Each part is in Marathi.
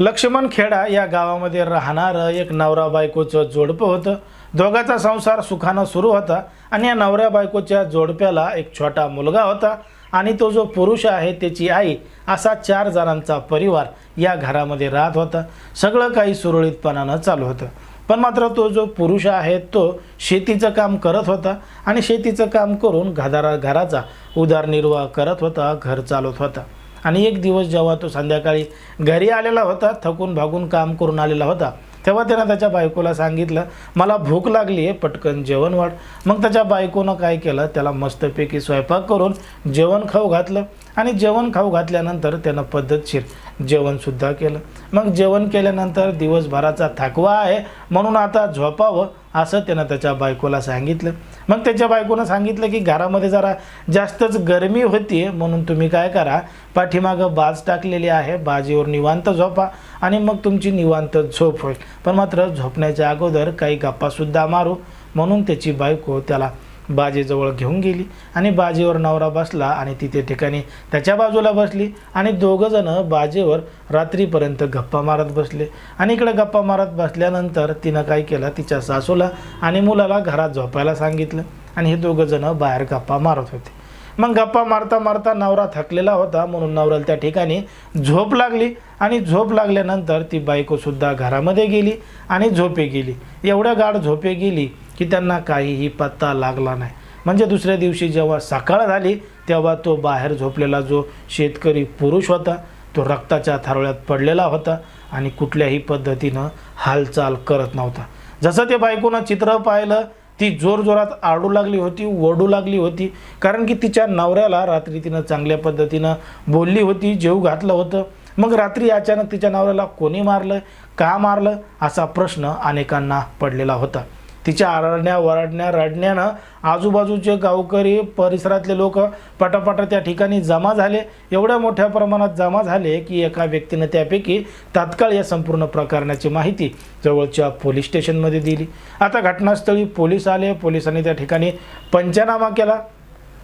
लक्ष्मण खेडा या गावामध्ये राहणारं एक नवरा बायकोचं जोडपं होतं. दोघाचा संसार सुखानं सुरू होता आणि या नवऱ्या बायकोच्या जोडप्याला एक छोटा मुलगा होता आणि तो जो पुरुष आहे त्याची आई असा चार जणांचा परिवार या घरामध्ये राहत होता. सगळं काही सुरळीतपणानं चालू होतं. पण मात्र तो जो पुरुष आहे तो शेतीचं काम करत होता आणि शेतीचं काम करून घदारा घराचा उदरनिर्वाह करत होता घर चालवत होता. आणि एक दिवस जेव्हा तो संध्याकाळी घरी आलेला होता थकून भागून काम करून आलेला होता तेव्हा त्यानं त्याच्या बायकोला सांगितलं मला भूक लागली आहे पटकन जेवण वाढ. मग त्याच्या बायकोनं काय केलं त्याला मस्तपैकी स्वयंपाक करून जेवण खाऊ घातलं आणि जेवण खाऊ घातल्यानंतर त्यानं पद्धतशीर जेवणसुद्धा केलं. मग जेवण केल्यानंतर दिवसभराचा थकवा आहे म्हणून आता झोपावं असं त्यानं त्याच्या बायकोला सांगितलं. मग त्याच्या बायकोनं सांगितलं की घरामध्ये जरा जास्तच गरमी होती म्हणून तुम्ही काय करा पाठीमागं बाज टाकलेली आहे बाजीवर निवांत झोपा. आणि मग तुमची निवांत झोप होईल. पण मात्र झोपण्याच्या अगोदर काही गप्पासुद्धा मारू. म्हणून त्याची बायको त्याला बाजेजवळ घेऊन गेली आणि बाजेवर नवरा बसला आणि तिथे ठिकाणी त्याच्या बाजूला बसली आणि दोघंजणं बाजेवर रात्रीपर्यंत गप्पा मारत बसले. आणि इकडे गप्पा मारत बसल्यानंतर तिनं काय केलं? तिच्या सासूला आणि मुलाला घरात झोपायला सांगितलं आणि हे दोघंजणं बाहेर गप्पा मारत होते. मग गप्पा मारता मारता नवरा थकलेला होता म्हणून नवऱ्याला त्या ठिकाणी झोप लागली आणि झोप लागल्यानंतर ती बायकोसुद्धा घरामध्ये गेली आणि झोपे गेली. एवढ्या गाढ झोपे गेली की त्यांना काहीही पत्ता लागला नाही. म्हणजे दुसऱ्या दिवशी जेव्हा सकाळ झाली तेव्हा तो बाहेर झोपलेला जो शेतकरी पुरुष होता तो रक्ताच्या थारोळ्यात पडलेला होता आणि कुठल्याही पद्धतीनं हालचाल करत नव्हता. जसं ते बायकोनं चित्र पाहिलं ती जोरजोरात आडू लागली होती ओढू लागली होती. कारण की तिच्या नवऱ्याला रात्री तिनं चांगल्या पद्धतीनं बोलली होती जेव घातलं होतं. मग रात्री अचानक तिच्या नवऱ्याला कोणी मारलं का मारलं असा प्रश्न अनेकांना पडलेला होता. तिच्या आरडण्या वरडण्या रडण्यानं आजूबाजूचे गावकरी परिसरातले लोक पटापटा त्या ठिकाणी जमा झाले. एवढ्या मोठ्या प्रमाणात जमा झाले की एका व्यक्तीनं त्यापैकी तात्काळ या संपूर्ण प्रकरणाची माहिती जवळच्या पोलीस स्टेशनमध्ये दिली. आता घटनास्थळी पोलीस आले. पोलिसांनी त्या ठिकाणी पंचनामा केला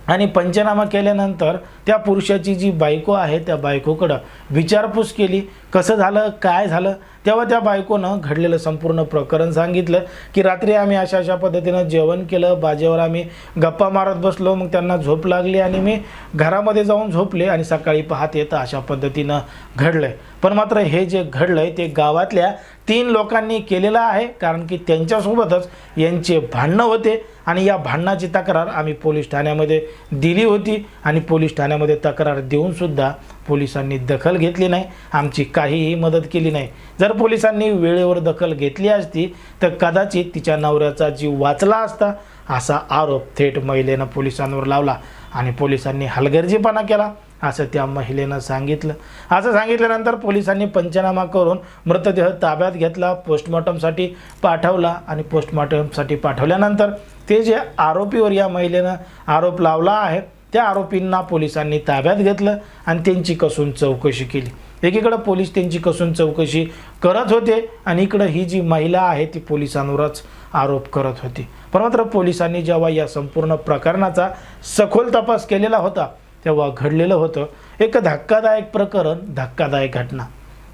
आणि पंचनामा केल्यानंतर त्या पुरुषाची जी बायको आहे त्या बायकोकडं विचारपूस केली. कसं झालं? काय झालं? तेव्हा त्या बायकोनं घडलेलं संपूर्ण प्रकरण सांगितलं की रात्री आम्ही अशा अशा पद्धतीनं जेवण केलं. बाजेवर आम्ही गप्पा मारत बसलो. मग त्यांना झोप लागली आणि मी घरामध्ये जाऊन झोपले आणि सकाळी पाहत येतं अशा पद्धतीनं घडलं पण मात्र हे जे घडलं आहे ते गावातल्या तीन लोकांनी केलेलं आहे कारण की त्यांच्यासोबतच यांचे भांडणं होते आणि या भांडणाची तक्रार आम्ही पोलीस ठाण्यामध्ये दिली होती आणि पोलीस ठाण्यामध्ये तक्रार देऊनसुद्धा पोलिसांनी दखल घेतली नाही आमची काहीही मदत केली नाही. जर पोलिसांनी वेळेवर दखल घेतली असती तर कदाचित तिच्या नवऱ्याचा जीव वाचला असता असा आरोप थेट महिलेनं पोलिसांवर लावला आणि पोलिसांनी हलगर्जीपणा केला असं त्या महिलेनं सांगितलं. असं सांगितल्यानंतर पोलिसांनी पंचनामा करून मृतदेह ताब्यात घेतला पोस्टमॉर्टमसाठी पाठवला आणि पोस्टमॉर्टमसाठी पाठवल्यानंतर ते जे आरोपीवर या महिलेनं आरोप लावला आहे त्या आरोपींना पोलिसांनी ताब्यात घेतलं आणि त्यांची कसून चौकशी केली. एकीकडं पोलीस त्यांची कसून चौकशी करत होते आणि इकडं ही जी महिला आहे ती पोलिसांवरच आरोप करत होती. पण मात्र पोलिसांनी जेव्हा या संपूर्ण प्रकरणाचा सखोल तपास केलेला होता तेव्हा घडलेलं होतं एक धक्कादायक प्रकरण धक्कादायक घटना.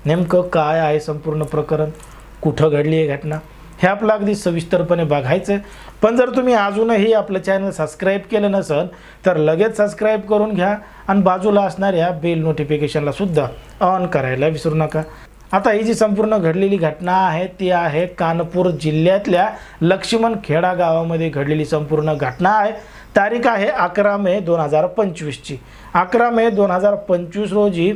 नेमकं काय आहे संपूर्ण प्रकरण? कुठं घडली आहे घटना? हे आपलं अगदी सविस्तरपणे बघायचं. आहे पण जर तुम्ही अजूनही आपलं चॅनल सबस्क्राईब केलं नसेल तर लगेच सबस्क्राईब करून घ्या आणि बाजूला असणाऱ्या बेल नोटिफिकेशनला सुद्धा ऑन करायला विसरू नका. आता ही जी संपूर्ण घडलेली घटना आहे ती आहे कानपूर जिल्ह्यातल्या लक्ष्मण खेडा गावामध्ये घडलेली संपूर्ण घटना आहे. तारीख आहे अकरा मे दोन हजार पंचवीसची. अकरा मे दोन हजार पंचवीस रोजी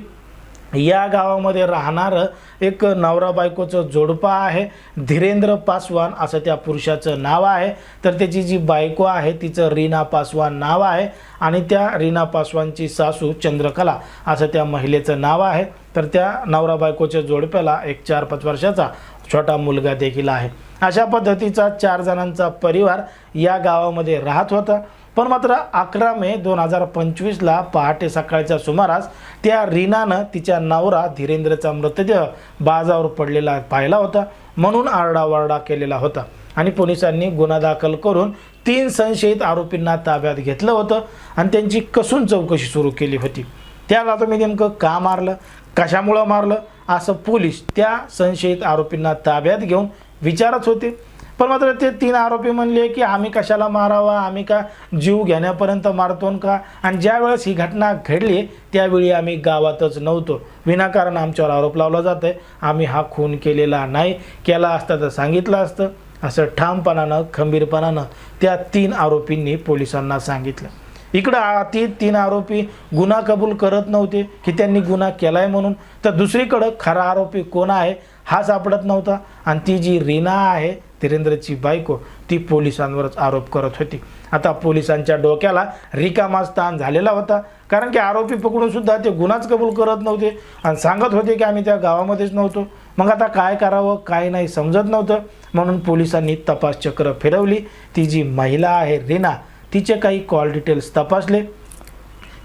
या गावामध्ये राहणारं एक नवरा बायकोचं जोडपा आहे धीरेंद्र पासवान असं त्या पुरुषाचं नाव आहे. तर त्याची जी बायको आहे तिचं रीना पासवान नाव आहे आणि त्या रीना पासवानची सासू चंद्रकला असं त्या महिलेचं नाव आहे. तर त्या नवरा बायकोच्या जोडप्याला एक चार पाच वर्षाचा छोटा मुलगा देखील आहे. अशा पद्धतीचा चार जणांचा परिवार या गावामध्ये राहत होता. पण मात्र अकरा मे दोन हजार पंचवीसला पहाटे सकाळच्या सुमारास त्या रीनानं तिच्या नवरा धीरेंद्रचा मृतदेह बाजावर पडलेला पाहिला होता म्हणून आरडाओरडा केलेला होता. आणि पोलिसांनी गुन्हा दाखल करून तीन संशयित आरोपींना ताब्यात घेतलं होतं आणि त्यांची कसून चौकशी सुरू केली होती. त्याला तुम्ही नेमकं का मारलं कशामुळं मारलं असं पोलीस त्या संशयित आरोपींना ताब्यात घेऊन विचारत होते. पण मात्र ते तीन आरोपी म्हणले की आम्ही कशाला मारावा? आम्ही का जीव घेण्यापर्यंत मारतो का? आणि ज्यावेळेस ही घटना घडली त्यावेळी आम्ही गावातच नव्हतो. विनाकारण आमच्यावर आरोप लावला जात आहे आम्ही हा खून केलेला नाही. केला असता तर सांगितलं असतं. असं ठामपणानं खंबीरपणानं त्या तीन आरोपींनी पोलिसांना सांगितलं. इकडं ती तीन आरोपी गुन्हा कबूल करत नव्हते की त्यांनी गुन्हा केला आहे म्हणून. तर दुसरीकडं खरा आरोपी कोण आहे हा सापडत नव्हता. आणि ती जी रीना आहे धीरेंद्रची बायको ती पोलिसांवरच आरोप करत होती. आता पोलिसांच्या डोक्याला रिकामा स्थान झालेला होता. कारण की आरोपी पकडून सुद्धा ते गुन्हाच कबूल करत नव्हते आणि सांगत होते की आम्ही त्या गावामध्येच नव्हतो. मग आता काय करावं काय नाही समजत नव्हतं. म्हणून पोलिसांनी तपास चक्र फिरवली. ती जी महिला आहे रीना तिचे काही कॉल डिटेल्स तपासले.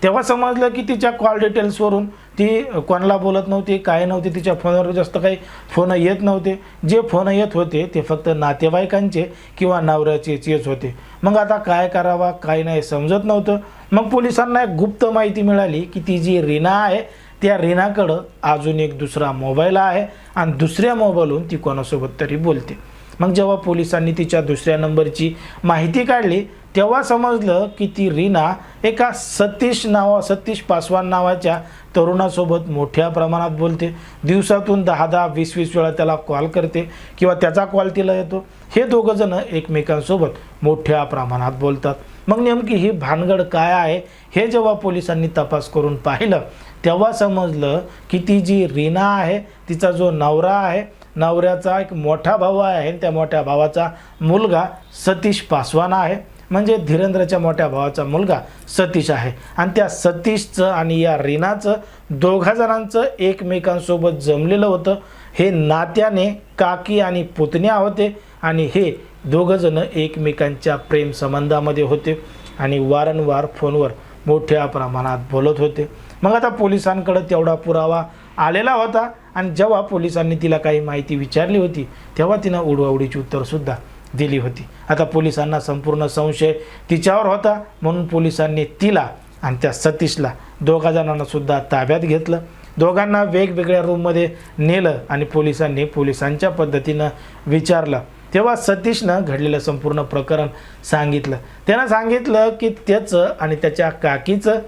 तेव्हा समजलं की तिच्या कॉल डिटेल्सवरून ती कोणाला बोलत नव्हती काय नव्हती तिच्या फोनवर जास्त काही फोन येत नव्हते. जे फोन येत होते ते फक्त नातेवाईकांचे किंवा नवऱ्याचेच येत होते. मग आता काय करावा काय नाही समजत नव्हतं. मग पोलिसांना एक गुप्त माहिती मिळाली की ती जी रीना आहे त्या रीनाकडं अजून एक दुसरा मोबाईल आहे आणि दुसऱ्या मोबाईलहून ती कोणासोबत तरी बोलते. मग जेव्हा पोलिसांनी तिच्या दुसऱ्या नंबरची माहिती काढली तेव्हा समजलं की ती रीना एका सतीश नावा सतीश पासवान नावाच्या तरुणासोबत मोठ्या प्रमाणात बोलते. दिवसातून दहा दहा वीस वीस वेळा त्याला कॉल करते किंवा त्याचा कॉल तिला येतो. हे दोघंजणं एकमेकांसोबत मोठ्या प्रमाणात बोलतात. मग नेमकी ही भानगड काय आहे हे जेव्हा पोलिसांनी तपास करून पाहिलं तेव्हा समजलं की ती जी रीना आहे तिचा जो नवरा आहे नवऱ्याचा एक मोठा भाऊ आहे आणि त्या मोठ्या भावाचा मुलगा सतीश पासवान आहे. म्हणजे धीरेंद्रच्या मोठ्या भावाचा मुलगा सतीश आहे. आणि त्या सतीशचं आणि या रीनाचं दोघा जणांचं एकमेकांसोबत जमलेलं होतं. हे नात्याने काकी आणि पुतण्या होते आणि हे दोघंजणं एकमेकांच्या प्रेम संबंधामध्ये होते आणि वारंवार फोनवर मोठ्या प्रमाणात बोलत होते. मग आता पोलिसांकडं तेवढा पुरावा आलेला होता आणि जेव्हा पोलिसांनी तिला काही माहिती विचारली होती तेव्हा तिनं उडवाउडीची उत्तरसुद्धा दिली होती. आता पोलिसांना संपूर्ण संशय तिच्यावर होता म्हणून पोलिसांनी तिला आणि त्या सतीशला दोघा जणांनासुद्धा ताब्यात घेतलं. दोघांना वेगवेगळ्या रूममध्ये नेलं आणि पोलिसांनी पोलिसांच्या पद्धतीनं विचारलं. तेव्हा सतीशनं घडलेलं संपूर्ण प्रकरण सांगितलं. त्यानं सांगितलं की त्याचं आणि त्याच्या काकीचं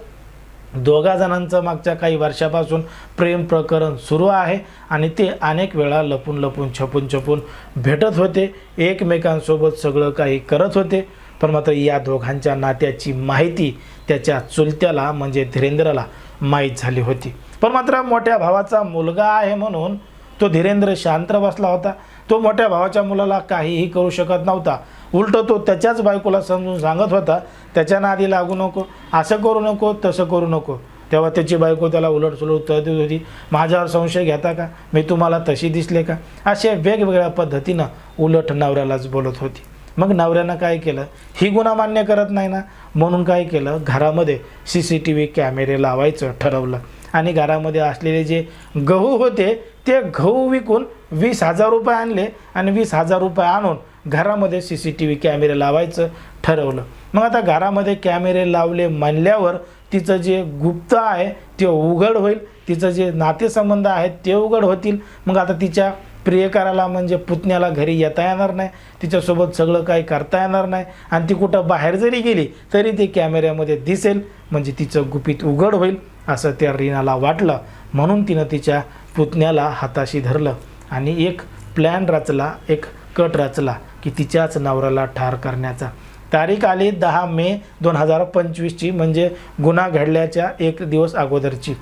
दोघा जणांचं मागच्या काही वर्षापासून प्रेम प्रकरण सुरू आहे आणि ते अनेक वेळा लपून लपून छपून छपून भेटत होते. एकमेकांसोबत सगळं काही करत होते. पण मात्र या दोघांच्या नात्याची माहिती त्याच्या चुलत्याला म्हणजे धीरेंद्रला माहीत झाली होती. पण मात्र मोठ्या भावाचा मुलगा आहे म्हणून तो धीरेंद्र शांत बसला होता. तो मोठ्या भावाच्या मुलाला काहीही करू शकत नव्हता. उलट तो त्याच्याच बायकोला समजून सांगत होता त्याच्या नादी लागू नको असं करू नको तसं करू नको. तेव्हा त्याची बायको त्याला उलट सुलट उत्तर देत होती माझ्यावर संशय घेता का? मी तुम्हाला तशी दिसले का? अशा वेगवेगळ्या पद्धतीनं उलट नवऱ्यालाच बोलत होती. मग नवऱ्यानं काय केलं? ही गुन्हा मान्य करत नाही ना? म्हणून काय केलं? घरामध्ये सी सी टी व्ही कॅमेरे लावायचं ठरवलं. आणि घरामध्ये असलेले जे गहू होते ते गहू विकून वीस हजार रुपये आणले आणि वीस हजार रुपये आणून घरामध्ये सी सी टी व्ही कॅमेरे लावायचं ठरवलं. मग आता घरामध्ये कॅमेरे लावले म्हणल्यावर तिचं जे गुप्त आहे ते उघड होईल. तिचं जे नातेसंबंध आहेत ते उघड होतील. मग आता तिच्या प्रियकाराला म्हणजे पुतण्याला घरी येता येणार नाही. तिच्यासोबत सगळं काही करता येणार नाही. आणि ती कुठं बाहेर जरी गेली तरी ती कॅमेऱ्यामध्ये दिसेल. म्हणजे तिचं गुपित उघड होईल असं त्या रीनाला वाटलं. म्हणून तिनं तिच्या पुतण्याला हाताशी धरलं. आणि एक प्लॅन रचला एक कट रचला. की तिच्याच नवऱ्याला ठार करण्याचा. तारीख आली दहा मे दोन हजार पंचवीसची म्हणजे गुन्हा घडल्याच्या एक दिवस अगोदरची.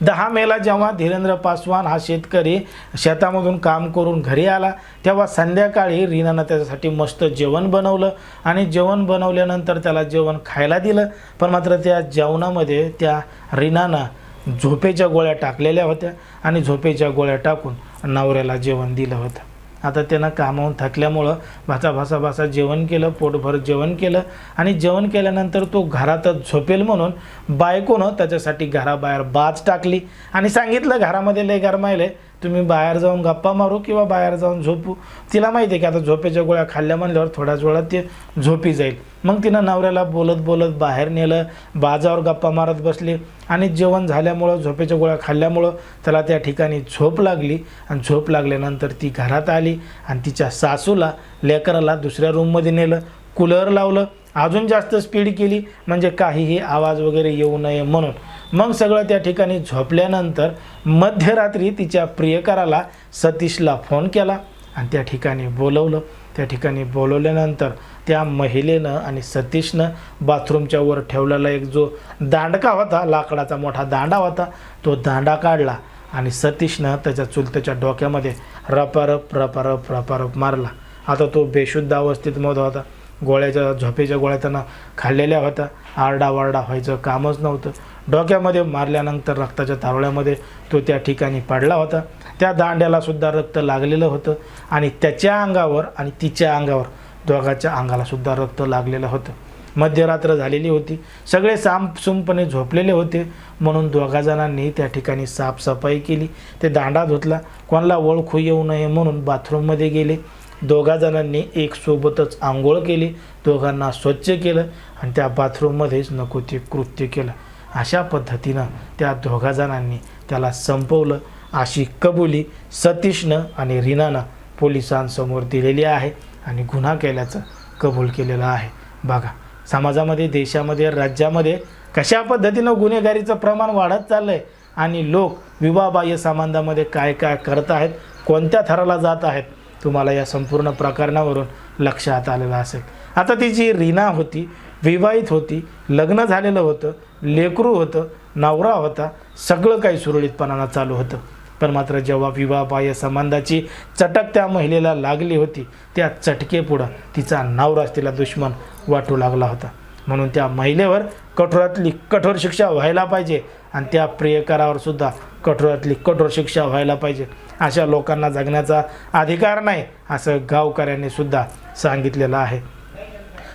दहा मेला जेव्हा धीरेंद्र पासवान हा शेतकरी शेतामधून काम करून घरी आला तेव्हा संध्याकाळी रीनानं त्याच्यासाठी मस्त जेवण बनवलं आणि जेवण बनवल्यानंतर त्याला जेवण खायला दिलं. पण मात्र त्या जेवणामध्ये त्या रीनानं झोपेच्या गोळ्या टाकलेल्या होत्या आणि झोपेच्या गोळ्या टाकून नवऱ्याला जेवण दिलं होतं. आता त्यांना कामावून थकल्यामुळं भासा भासा भासा जेवण केलं पोटभर जेवण केलं आणि जेवण केल्यानंतर तो घरातच झोपेल म्हणून बायकोनं त्याच्यासाठी घराबाहेर बाज टाकली. आणि सांगितलं घरामध्ये लय गरमायले तुम्ही बाहेर जाऊन गप्पा मारू किंवा बाहेर जाऊन झोपू? तिला माहिती आहे की आता झोपेच्या गोळ्या खाल्ल्या म्हणल्यावर थोड्याच वेळात ते झोपी जाईल. मग तिनं नवऱ्याला बोलत बोलत बाहेर नेलं बाजावर गप्पा मारत बसली आणि जेवण झाल्यामुळं झोपेच्या गोळ्या खाल्ल्यामुळं त्याला त्या ठिकाणी झोप लागली आणि झोप लागल्यानंतर ती घरात आली आणि तिच्या सासूला लेकराला दुसऱ्या रूममध्ये नेलं कूलर लावलं अजून जास्त स्पीड केली म्हणजे काहीही आवाज वगैरे येऊ नये म्हणून. मग सगळं त्या ठिकाणी झोपल्यानंतर मध्यरात्री तिच्या प्रियकराला सतीशला फोन केला आणि त्या ठिकाणी बोलवलं. त्या ठिकाणी बोलवल्यानंतर त्या महिलेनं आणि सतीशनं बाथरूमच्या वर ठेवलेला एक जो दांडका होता लाकडाचा मोठा दांडा होता तो दांडा काढला आणि सतीशनं त्याच्या चुलत्याच्या डोक्यामध्ये रपारप रपारप रपारप मारला. आता तो बेशुद्ध अवस्थेत मध्ये होता. गोळ्याच्या झोपेच्या गोळ्या त्यांना खाल्लेल्या होत्या. आरडावारडा व्हायचं कामच नव्हतं. डोक्यामध्ये मारल्यानंतर रक्ताच्या तारोळ्यामध्ये तो त्या ठिकाणी पडला होता. त्या दांड्यालासुद्धा रक्त लागलेलं होतं आणि त्याच्या अंगावर आणि तिच्या अंगावर दोघाच्या अंगालासुद्धा रक्त लागलेलं होतं. मध्यरात्र झालेली होती. सगळे सामसूमपणे झोपलेले होते. म्हणून दोघा जणांनी त्या ठिकाणी साफसफाई केली. ते दांडा धुतला. कोणाला ओळखू येऊ नये म्हणून बाथरूममध्ये गेले. दोघा जणांनी एक सोबतच आंघोळ केली दोघांना स्वच्छ केलं आणि त्या बाथरूममध्येच नको ते कृत्य केलं. अशा पद्धतीनं त्या दोघा जणांनी त्याला संपवलं. अशी कबुली सतीशनं आणि रीनानं पोलिसांसमोर दिलेली आहे आणि गुन्हा केल्याचं कबूल केलेलं आहे. बघा समाजामध्ये देशामध्ये राज्यामध्ये कशा पद्धतीनं गुन्हेगारीचं प्रमाण वाढत चाललं आहे आणि लोक विवाहबाह्य संबंधामध्ये काय काय करत आहेत कोणत्या थराला जात आहेत तुम्हाला या संपूर्ण प्रकरणावरून लक्षात आलेलं असेल. आता ती जी रीना होती विवाहित होती लग्न झालेलं होतं लेकरू होतं नवरा होता सगळं काही सुरळीतपणानं चालू होतं. पण मात्र जेव्हा विवाहबाह्य संबंधाची चटक त्या महिलेला लागली होती त्या चटकेपुढं तिचा नवराच तिला दुश्मन वाटू लागला होता. म्हणून त्या महिलेवर कठोरातली कठोर शिक्षा व्हायला पाहिजे आणि त्या प्रियकरावर सुद्धा कठोरातली कठोर शिक्षा व्हायला पाहिजे. अशा लोकांना जगण्याचा अधिकार नाही असं गावकऱ्यांनी सुद्धा सांगितलेलं आहे.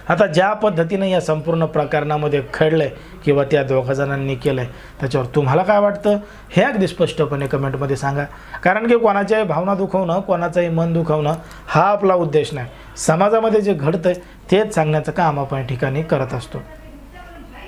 आता ज्या पद्धतीनं या संपूर्ण प्रकरणामध्ये घडलं आहे किंवा त्या दोघा जणांनी केलं आहे त्याच्यावर तुम्हाला काय वाटतं? हे अगदी स्पष्टपणे कमेंटमध्ये सांगा. कारण की कोणाच्याही भावना दुखवणं कोणाचंही मन दुखवणं हा आपला उद्देश नाही. समाजामध्ये जे घडतं आहे तेच सांगण्याचं काम आपण या ठिकाणी करत असतो.